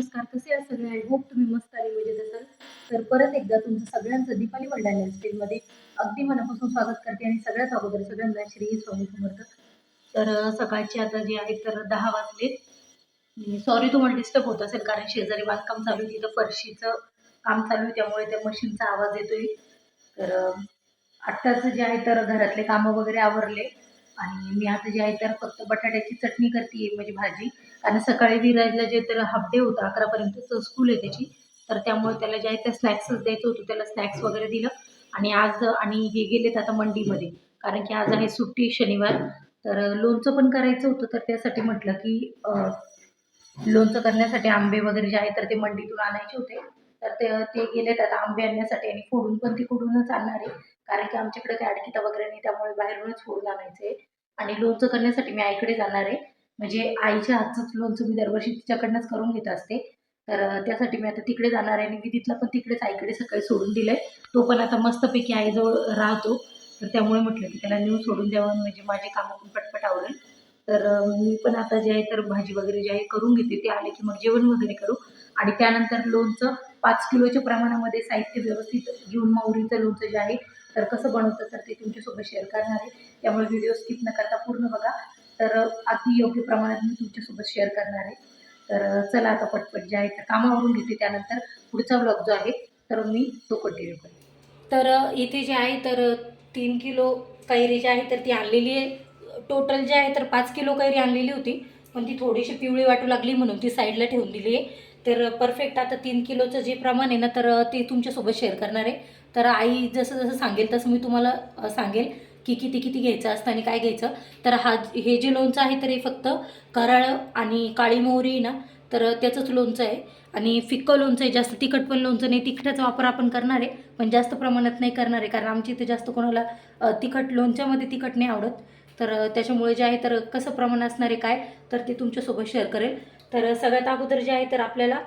नमस्कार कसे आहात सगळे? आय होप तुम्ही मस्त आणि मजेत असाल. तर परत एकदा तुमचं सगळ्यांचं दीपाली वल्डाण्या स्टेजमध्ये अगदी मनापासून स्वागत करते आणि सगळ्यात अगोदर सगळ्यांना श्री स्वामी समर्थ. तर सकाळचे आता जे आहेत तर दहा वाजले सॉरी तुम्हाला डिस्टर्ब होत असेल कारण शेजारी बांधकाम चालू आहे तिथं फरशीचं काम चालू आहे त्यामुळे त्या मशीनचा आवाज येतोय. तर आत्ताच जे आहे तर घरातले कामं वगैरे आवरले. आणि मी आता जे आहे तर फक्त बटाट्याची चटणी करते म्हणजे भाजी. कारण सकाळी विराजला जे तर हाफ डे होता अकरापर्यंत स्कूल आहे त्याची. तर त्यामुळे त्याला जे आहे ते स्नॅक्सच द्यायचं होतं त्याला स्नॅक्स वगैरे दिलं. आणि आज आणि हे गेलेत आता मंडीमध्ये. कारण की आज आहे सुट्टी शनिवार. तर लोणचं पण करायचं होतं तर त्यासाठी म्हटलं की लोणचं करण्यासाठी आंबे वगैरे जे आहे तर ते मंडीतून आणायचे होते. तर ते ते गेलेत आता आंबे आणण्यासाठी आणि फोडून पण ते कुठूनच आणणार आहे. कारण की आमच्याकडे काही अडकिता वगैरे नाही त्यामुळे बाहेरूनच फोडून आणायचे. आणि लोणचं करण्यासाठी मी आईकडे जाणार आहे. म्हणजे आईच्या हातचंच लोणचं मी दरवर्षी तिच्याकडनंच करून घेत असते. तर त्यासाठी मी आता तिकडे जाणार आहे आणि पण तिकडेच आईकडे सकाळी सोडून दिलं आहे तो पण आता मस्तपैकी आईजवळ राहतो. तर त्यामुळे म्हटलं की त्याला नेऊन सोडून द्यावं म्हणजे माझे कामं पण पटपट आवडेल तर मी पण आता जे आहे तर भाजी वगैरे जे आहे करून घेते. ते आले की मग जेवण वगैरे करू. आणि त्यानंतर लोणचं पाच किलोच्या प्रमाणामध्ये साहित्य व्यवस्थित घेऊन माऊरीचं लोणचं जे आहे तर कसं बनवतं तर ते तुमच्यासोबत शेअर करणार आहे. त्यामुळे व्हिडिओ स्किप न करता पूर्ण बघा. तर अगदी योग्य प्रमाणात मी तुमच्यासोबत शेअर करणार आहे. तर चला आता पटपट जे आहे तर कामावरून घेते. त्यानंतर पुढचा ब्लॉग जो आहे तर मी तो कंटिन्यू करते तर इथे जे आहे तर तीन किलो कैरी जी आहे तर ती आणलेली आहे. टोटल जे आहे तर पाच किलो कैरी आणलेली होती. पण ती थोडीशी पिवळी वाटू लागली म्हणून ती साईडला ठेवून दिली आहे. तर परफेक्ट आता तीन किलोचं जे प्रमाण आहे ना तर ते तुमच्यासोबत शेअर करणार आहे. तर आई जसं जसं सांगेल तसं मी तुम्हाला सांगेल. की किती किती घ्यायचं असतं आणि काय घ्यायचं. तर हा हे जे लोणचं आहे तर हे फक्त कराळ आणि काळी मोहरी आहे ना तर त्याचंच लोणचं आहे. आणि फिक्कं लोणचं आहे जास्त तिखट पण लोणचं नाही तिखटाचा वापर आपण करणार आहे पण जास्त प्रमाणात नाही करणार आहे कारण आमची इथे जास्त कोणाला तिखट लोणच्यामध्ये तिखट नाही आवडत. तर त्याच्यामुळे जे आहे तर कसं प्रमाण असणार आहे काय तर ते तुमच्यासोबत शेअर करेल. तर सगळ्यात अगोदर जे आहे तर आपल्याला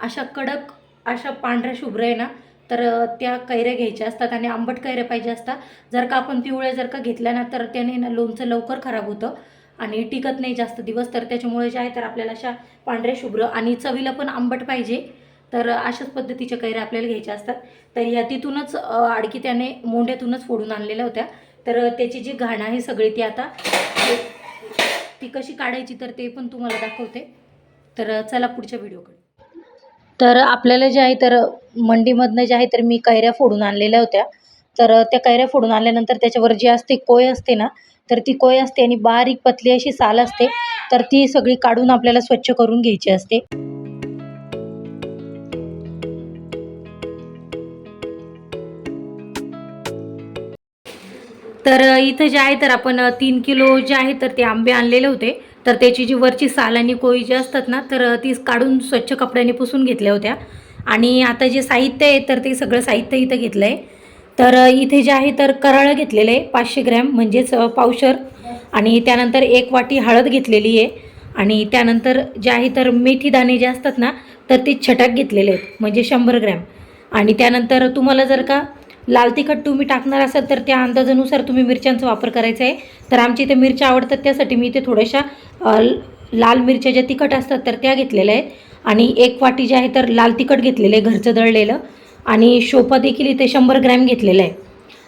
अशा कडक अशा पांढऱ्या शुभ्र आहे ना तर त्या कैऱ्या घ्यायच्या असतात आणि आंबट कैऱ्या पाहिजे असतात जर का आपण पिवळ्या जर का घेतल्या ना तर त्याने ना लोणचं लवकर खराब होतं आणि टिकत नाही जास्त दिवस. तर त्याच्यामुळे जे आहे तर आपल्याला अशा पांढऱ्या शुभ्र आणि चवीला पण आंबट पाहिजे. तर अशाच पद्धतीच्या कैऱ्या आपल्याला घ्यायच्या असतात. तर या तिथूनच आडकी त्याने मोंड्यातूनच फोडून आणलेल्या होत्या. तर त्याची जी घाण आहे सगळी ती आता ती कशी काढायची तर ते पण तुम्हाला दाखवते. तर चला पुढच्या व्हिडिओकडे. तर आपल्याला जे आहे तर मंडीमधनं जे आहे तर मी कैऱ्या फोडून आणलेल्या होत्या. तर त्या कैऱ्या फोडून आणल्यानंतर त्याच्यावर जी असते कोय असते ना तर ती कोय असते आणि बारीक पतली अशी साल असते तर ती सगळी काढून आपल्याला स्वच्छ करून घ्यायची असते. तर इथं जे आहे तर आपण तीन किलो जे आहे तर ते आंबे आणलेले होते. तर त्याची जी वरची साल आणि कोळी जी असतात ना तर ती काढून स्वच्छ कपड्याने पुसून घेतल्या होत्या. आणि आता जे साहित्य आहे तर ते सगळं साहित्य इथं घेतलं आहे तर इथे जे आहे तर कराळं घेतलेलं आहे पाचशे ग्रॅम म्हणजेच पावशर. आणि त्यानंतर एक वाटी हळद घेतलेली आहे. आणि त्यानंतर जे आहे तर मेथी दाणे जे असतात ना तर ते छटाक घेतलेले आहेत म्हणजे शंभर ग्रॅम. आणि त्यानंतर तुम्हाला जर का लाल तिखट तुम्ही टाकणार असाल तर त्या अंदाजानुसार तुम्ही मिरच्यांचा वापर करायचा आहे. तर आमच्या इथे मिरच्या आवडतात त्यासाठी मी इथे थोड्याशा ल- लाल मिरच्या ज्या तिखट असतात तर त्या घेतलेल्या आहेत. आणि एक वाटी जे आहे तर लाल तिखट घेतलेलं आहे घरचं दळलेलं. आणि शोपा देखील इथे शंभर ग्रॅम घेतलेलं आहे.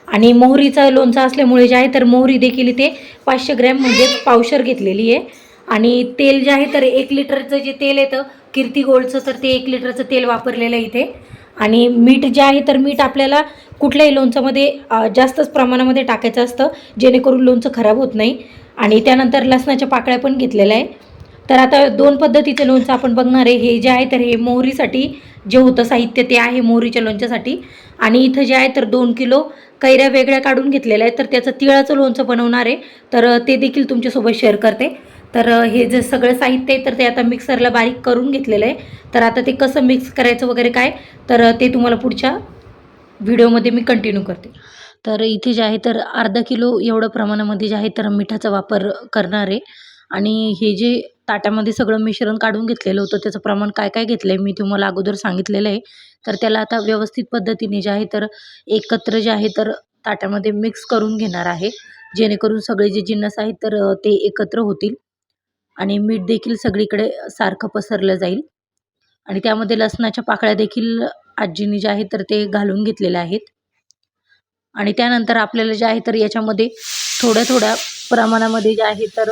आणि मोहरीचं लोणचं असल्यामुळे जे आहे तर मोहरी देखील इथे पाचशे ग्रॅम म्हणजेच पावशर घेतलेली आहे. आणि तेल जे आहे तर एक लिटरचं जे तेल येतं कीर्ती गोल्डचं तर ते एक लिटरचं तेल वापरलेलं आहे इथे. आणि मीठ जे आहे तर मीठ आपल्याला कुठल्याही लोणचंमध्ये जास्तच प्रमाणामध्ये टाकायचं असतं जेणेकरून लोणचं खराब होत नाही. आणि त्यानंतर लसणाच्या पाकळ्या पण घेतलेल्या आहे. तर आता दोन पद्धतीचे लोणचं आपण बघणार आहे. हे जे आहे तर हे मोहरीसाठी जे होतं साहित्य ते आहे मोहरीच्या लोणच्यासाठी. आणि इथं जे आहे तर दोन किलो कैऱ्या वेगळ्या काढून घेतलेल्या आहेत. तर त्याचं तिळाचं लोणचं बनवणार आहे. तर ते देखील तुमच्यासोबत शेअर करते. तर हे जे सगळं साहित्य आहे तर ते आता मिक्सरला बारीक करून घेतलेलं आहे. तर आता ते कसं मिक्स करायचं वगैरे काय तर ते तुम्हाला पुढच्या व्हिडिओमध्ये मी कंटिन्यू करते. तर इथे जे आहे तर अर्धा किलो एवढं प्रमाणामध्ये जे आहे तर मिठाचा वापर करणार आहे. आणि हे जे ताटामध्ये सगळं मिश्रण काढून घेतलेलं होतं त्याचं प्रमाण काय काय घेतलं आहे मी तुम्हाला अगोदर सांगितलेलं आहे. तर त्याला आता व्यवस्थित पद्धतीने जे आहे तर एकत्र जे आहे तर ताटामध्ये मिक्स करून घेणार आहे. जेणेकरून सगळे जे जिन्नस आहेत तर ते एकत्र होतील. आणि मीठ देखील सगळीकडे सारखं पसरलं जाईल. आणि त्यामध्ये लसणाच्या पाकळ्या देखील आजींनी जे आहे तर ते घालून घेतलेल्या आहेत. आणि त्यानंतर आपल्याला जे आहे तर याच्यामध्ये थोड्या थोड्या प्रमाणामध्ये जे आहे तर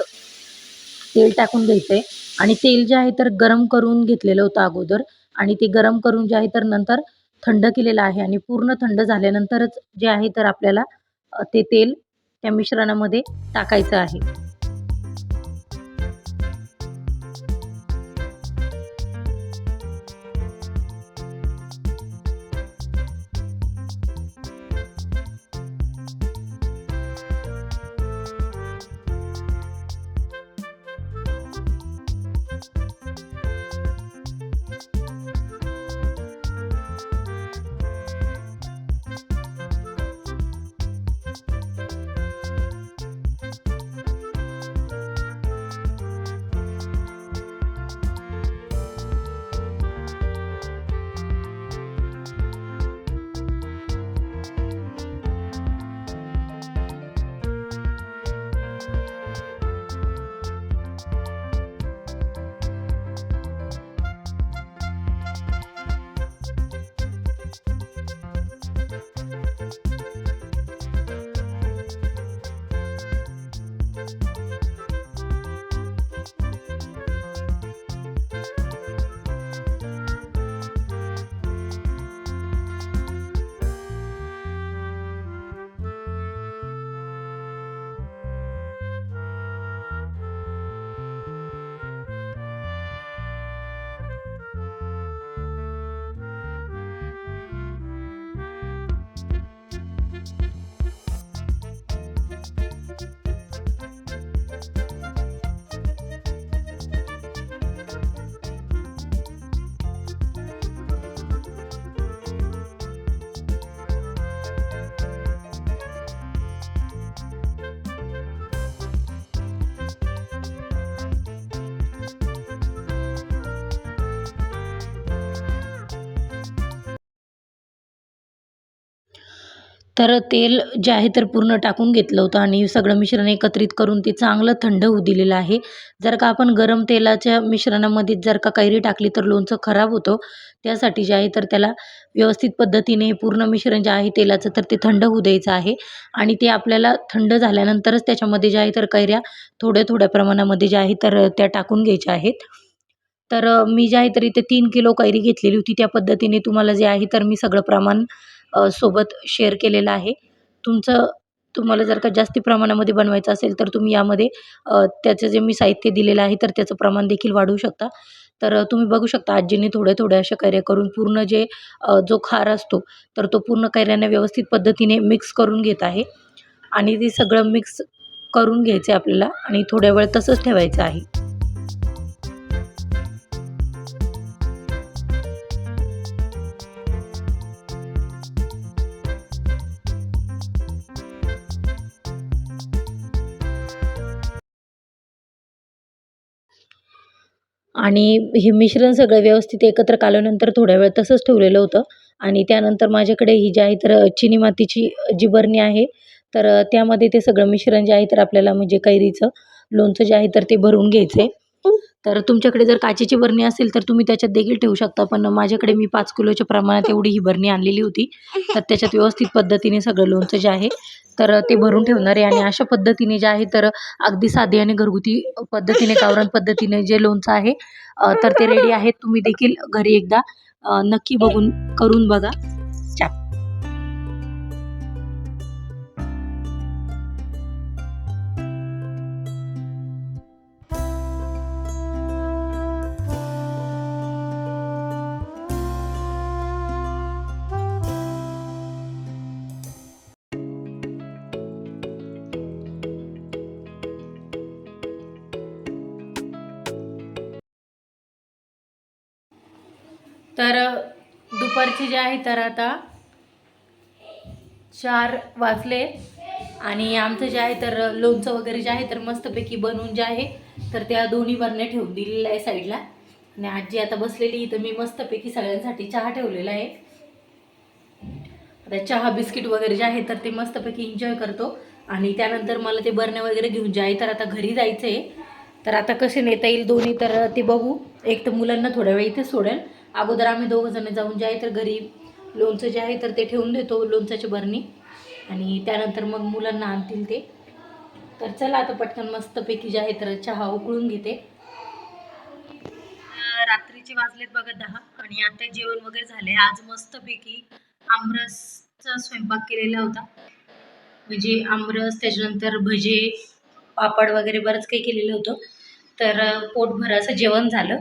तेल टाकून घ्यायचं आहे. आणि तेल जे आहे तर गरम करून घेतलेलं होतं अगोदर. आणि ते गरम करून जे आहे तर नंतर थंड केलेलं आहे. आणि पूर्ण थंड झाल्यानंतरच जे आहे तर आपल्याला ते तेल त्या मिश्रणामध्ये टाकायचं आहे. तर तेल जे आहे तर पूर्ण टाकून घेतलं होतं आणि सगळं मिश्रण एकत्रित करून ते चांगलं थंड होऊ दिलेलं आहे. जर का आपण गरम तेलाच्या मिश्रणामध्ये जर का कैरी टाकली तर लोणचं खराब होतं. त्यासाठी जे आहे तर त्याला व्यवस्थित पद्धतीने हे पूर्ण मिश्रण जे आहे तेलाचं तर ते थंड होऊ द्यायचं आहे. आणि ते आपल्याला थंड झाल्यानंतरच त्याच्यामध्ये जे आहे तर कैऱ्या थोड्या थोड्या प्रमाणामध्ये ज्या आहे तर त्या टाकून घ्यायच्या आहेत. तर मी जे आहे तर इथे तीन किलो कैरी घेतलेली होती. त्या पद्धतीने तुम्हाला जे आहे तर मी सगळं प्रमाण सोबत शेअर केलेलं आहे. तुमचं तुम्हाला जर का जास्ती प्रमाणामध्ये बनवायचं असेल तर तुम्ही यामध्ये त्याचं जे मी साहित्य दिलेलं आहे तर त्याचं प्रमाण देखील वाढवू शकता. तर तुम्ही बघू शकता आजींनी थोड्या थोड्या अशा कैऱ्या करून पूर्ण जे जो खार असतो तर तो पूर्ण कैऱ्यांना व्यवस्थित पद्धतीने मिक्स करून घेत आहे. आणि ते सगळं मिक्स करून घ्यायचं आहे आपल्याला आणि थोड्या वेळ तसंच ठेवायचं आहे. आणि हे मिश्रण सगळं व्यवस्थित एकत्र कालवल्यानंतर थोड्या वेळ तसंच ठेवलेलं होतं. आणि त्यानंतर माझ्याकडे ही जी आहे तर चिनी मातीची जी बरणी आहे तर त्यामध्ये ते सगळं मिश्रण जे आहे तर आपल्याला म्हणजे कैरीचं लोणचं जे आहे तर ते भरून घ्यायचं आहे तर तुमच्याकडे जर काचेची बरणी असेल तर तुम्ही त्याच्यात देखील ठेवू शकता. पण माझ्याकडे मी पाच किलोच्या प्रमाणात एवढी ही बरणी आणलेली होती. तर त्याच्यात व्यवस्थित पद्धतीने सगळं लोणचं जे आहे तर ते भरून ठेवणार आहे. आणि अशा पद्धतीने जे आहे तर अगदी साधी आणि घरगुती पद्धतीने गावरान पद्धतीने जे लोणचं आहे तर ते रेडी आहे तुम्ही देखील घरी एकदा नक्की बघून करून बघा. तर दुपारची जे आहे तर आता चार वाजले. आणि आमचं जे आहे तर लोणचं वगैरे जे आहे तर मस्तपैकी बनवून जे आहे तर त्या दोन्ही बरण्या ठेवून दिलेल्या आहे साईडला. आणि आजी आता बसलेली इथं मी मस्तपैकी सगळ्यांसाठी चहा ठेवलेला आहे. आता चहा बिस्किट वगैरे जे आहे तर ते मस्तपैकी एन्जॉय करतो. आणि त्यानंतर मला ते बरणे वगैरे घेऊन जे आहे तर आता घरी जायचं आहे तर आता कसे नेता येईल दोन्ही तर ते बघू. एक तर मुलांना थोड्या वेळ इथे सोडेल. अगोदर आम्ही दोघं जण जाऊन जे आहे तर घरी लोणचं जे आहे तर ते ठेवून देतो लोणचाची बरणी. आणि त्यानंतर मग मुलांना आणतील ते. तर चला आता पटकन मस्तपैकी जे आहे तर चहा उकळून घेते. रात्रीचे वाजलेत बघा दहा आणि आता जेवण वगैरे झाले आज मस्तपैकी आमरसचा स्वयंपाक केलेला होता. म्हणजे आमरस त्याच्यानंतर भजे पापड वगैरे बरंच काही केलेलं होतं. तर अं, पोटभर असं जेवण झालं.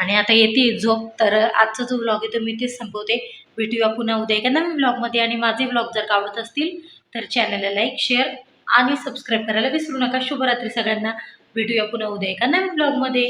आणि आता येते झोप. तर आजचा जो व्लॉग आहे तो मी तेच संपवते. भेटूया पुन्हा उद्या एका नवीन व्लॉगमध्ये आणि माझे व्लॉग जर आवडत असतील तर चॅनलला लाईक शेअर आणि सबस्क्राईब करायला विसरू नका. शुभरात्री सगळ्यांना. भेटूया पुन्हा उद्या एका नवीन ब्लॉगमध्ये